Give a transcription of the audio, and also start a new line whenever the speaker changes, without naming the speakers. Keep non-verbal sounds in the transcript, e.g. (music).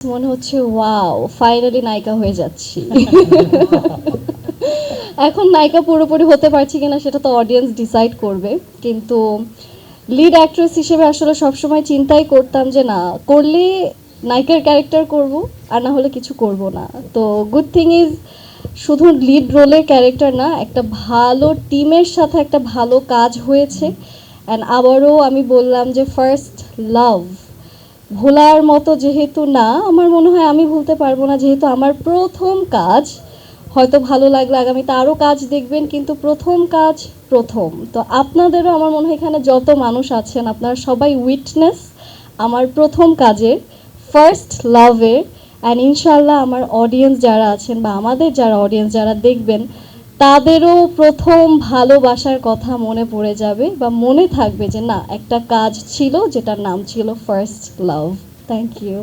মনে হচ্ছে wow finally নায়িকা হয়ে যাচ্ছি। (laughs) এখন নায়িকা পুরোপুরি হতে পারছি কিনা সেটা তো অডিয়েন্স ডিসাইড করবে। কিন্তু লিড অ্যাক্ট্রেস হিসেবে আসলে সবসময় চিন্তাই করতাম যে না করলে নায়িকার ক্যারেক্টার করব আর না হলে কিছু করব না। তো গুড থিং ইজ শুধু লিড রোলের ক্যারেক্টার না একটা ভালো টিমের সাথে একটা ভালো কাজ হয়েছে। অ্যান্ড আবারও আমি বললাম যে ফার্স্ট লাভ ভোলার মতো যেহেতু না, আমার মনে হয় আমি ভুলতে পারব না। যেহেতু আমার প্রথম কাজ, হয়তো ভালো লাগলে আগামীতে আরও কাজ দেখবেন, কিন্তু প্রথম কাজ প্রথম। তো আপনাদেরও আমার মনে হয় এখানে যত মানুষ আছেন, আপনারা সবাই উইটনেস, আমার প্রথম কাজের, ফার্স্ট লাভের অ্যান্ড ইনশাল্লাহ আমার অডিয়েন্স যারা আছেন বা আমাদের যারা অডিয়েন্স যারা দেখবেন তাদেরও প্রথম ভালোবাসার কথা মনে পড়ে যাবে বা মনে থাকবে যে না, একটা কাজ ছিল যেটার নাম ছিল ফার্স্ট লাভ থ্যাংক ইউ